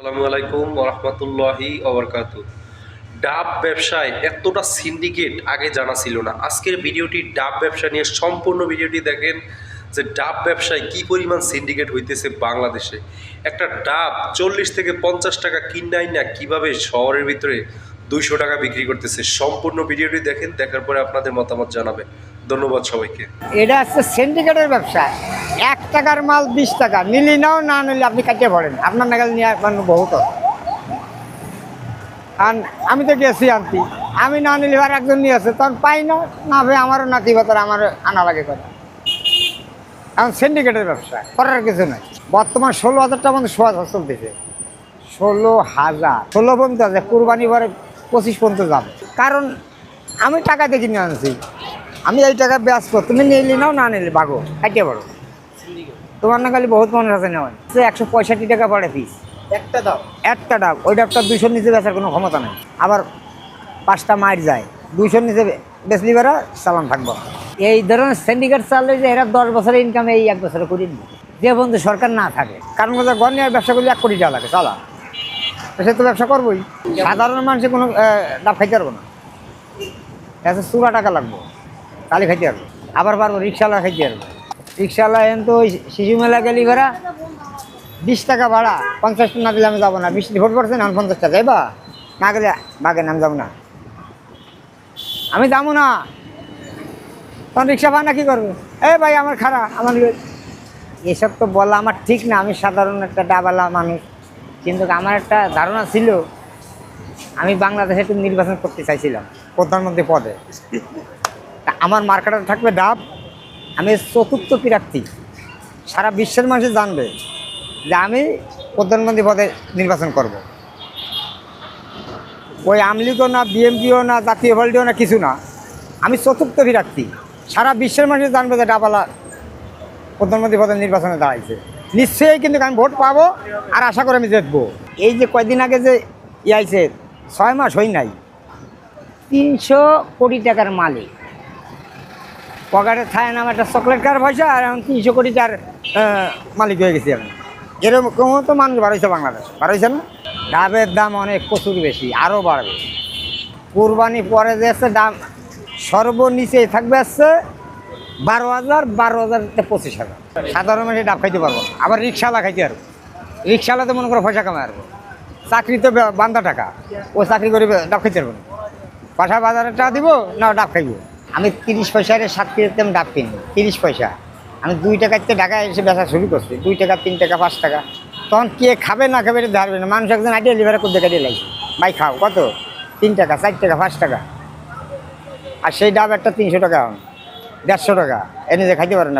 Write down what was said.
আসসালামু আলাইকুম রহমতুল্লাহি ওবরকাতু ডাব ব্যবসায় এতটা সিন্ডিকেট আগে জানা ছিল না। আজকের ভিডিওটি ডাব ব্যবসা নিয়ে সম্পূর্ণ ভিডিওটি দেখেন যে ডাব ব্যবসায় কি পরিমাণ সিন্ডিকেট হইতেছে বাংলাদেশে। একটা ডাব চল্লিশ থেকে পঞ্চাশ টাকা কিনাই না কীভাবে শহরের ভিতরে দুইশো টাকা বিক্রি করতেছে, সম্পূর্ণ ভিডিওটি দেখেন, দেখার পরে আপনাদের মতামত জানাবেন। ধন্যবাদ সবাইকে। এটা হচ্ছে সিন্ডিকেটের ব্যবসা। এক টাকার মাল বিশ টাকা। নিলি নাও, না নিলে আপনি কাটিয়ে পড়েন আপনার নাগাল নিয়ে মানে বহুত আর আমি তো গেছি আনতি। আমি না নিলে আর একজন নিয়ে আসে। তখন পাই না না ভাই, আমারও নাতি বাতার আমার আনা লাগে করে। এখন সিন্ডিকেটের ব্যবসা, করার কিছু নাই। বর্তমান ষোলো হাজার টাকা মধ্যে সোয়া চলতেছে। ষোলো হাজার। ষোলো পর্যন্ত আছে, কুরবানি পরে পঁচিশ পর্যন্ত যাবে। কারণ আমি টাকা দিয়ে কিনে আনছি। আমি এই টাকা ব্যস্ত। তুমি নিলি নাও, না নিলে বাগো খাইতে পারো তোমার না খালি বহুত মানুষ আছে নেওয়ার সে একশো পঁয়ষট্টি টাকা পড়ে পিস একটা দাও। একটা ডাব ওই ডাবটা দুইশোর নিচে বেচার কোনো ক্ষমতা নেই। আবার পাঁচটা মাইর যায়। দুইশোর নিচে বেচলি বেড়া চালান থাকব। এই ধরনের সিন্ডিকেট চাললে যে এরা দশ বছরের ইনকাম এই এক বছরে করি নি যে বন্ধু সরকার না থাকে। কারণ বলতে গণিয়ার ব্যবসা করলে এক কোটি টাকা লাগে চালা। তো সে তো ব্যবসা করবোই। সাধারণ মানুষের কোনো ডাব খাইতে পারব না। এত চূড়া টাকা লাগবো। তাহলে খাইতে পারব। আবার পারব রিক্সাওয়ালা খাইতে পারব। রিক্সাওয়ালা এখন তো ওই শিশু মেলা গেলি ভাড়া বিশ টাকা ভাড়া, পঞ্চাশ না দিলে আমি যাব না। বিশ ভোট পড়ছে না পঞ্চাশ টাকা যাইবা? না গেলে বাগেন আমি যাব না। আমি যাব না। তখন রিক্সা ভাড়া কি করবে? এ ভাই, আমার খারাপ, আমার এসব তো বলা আমার ঠিক না, আমি সাধারণ একটা ডাবালা মানুষ। কিন্তু আমার একটা ধারণা ছিল, আমি বাংলাদেশে একটু নির্বাচন করতে চাইছিলাম, প্রধানমন্ত্রী পদে। আমার মার্কেটে থাকবে ডাব আমি চতুর্থ প্রার্থী। সারা বিশ্বের মানুষ জানবে যে আমি প্রধানমন্ত্রী পদে নির্বাচন করব। ওই আমলিগও না বিএমপিও না, জাতীয় পার্টিও না, কিছু না। আমি চতুর্থ প্রার্থী। সারা বিশ্বের মানুষ জানবে যে ডাবালা প্রধানমন্ত্রী পদে নির্বাচনে দাঁড়াইছে। নিশ্চয়ই কিন্তু আমি ভোট পাবো আর আশা করে আমি জিতবো। এই যে কয়দিন আগে যে ইয়াইছে ছয় মাস হই নাই। তিনশো কোটি টাকার মালিক। পকেটে থায় নাম একটা চকলেট কার পয়সা আর এখন তিনশো কোটি আহ, মালিক হয়ে গেছি আমি এরকম তো মানুষ বাড়াইছে বাংলাদেশ। বাড়াইছে না? ডাবের দাম অনেক প্রচুর বেশি আরও বাড়বে। কোরবানি পরে যে আছে দাম সর্বনিচে থাকবে আসছে বারো হাজার বারো হাজার পঁচিশ হাজার। সাধারণ মানুষ ডাব খাইতে পারব আবার রিক্সাওয়ালা খাইতে পারব। রিক্সাওয়ালাতে মনে করো পয়সা কামাই পারব চাকরি তো বান্দা টাকা। ও চাকরি করে ডাব খাইতে পারব না। পাশা বাজারে টাকা দিব না ডাব খাইব। আমি তিরিশ পয়সার সাত কিলোতে আমি ডাব কিনি তিরিশ পয়সা। আমি দুই থেকে ঢাকায় এসে বেচা শুরু করছি, দুই টাকা, তিন টাকা, পাঁচ টাকা। তখন কে খাবে না খাবে এটা ধারবে না, মানুষ একজন আইডিয়া লিভারে করতে কাটিয়ে লাগছে ভাই খাও, কত? তিন টাকা, চার টাকা, পাঁচ টাকা। আর সেই ডাব একটা তিনশো টাকা, দেড়শো টাকা, এনে যে খাইতে পারে না।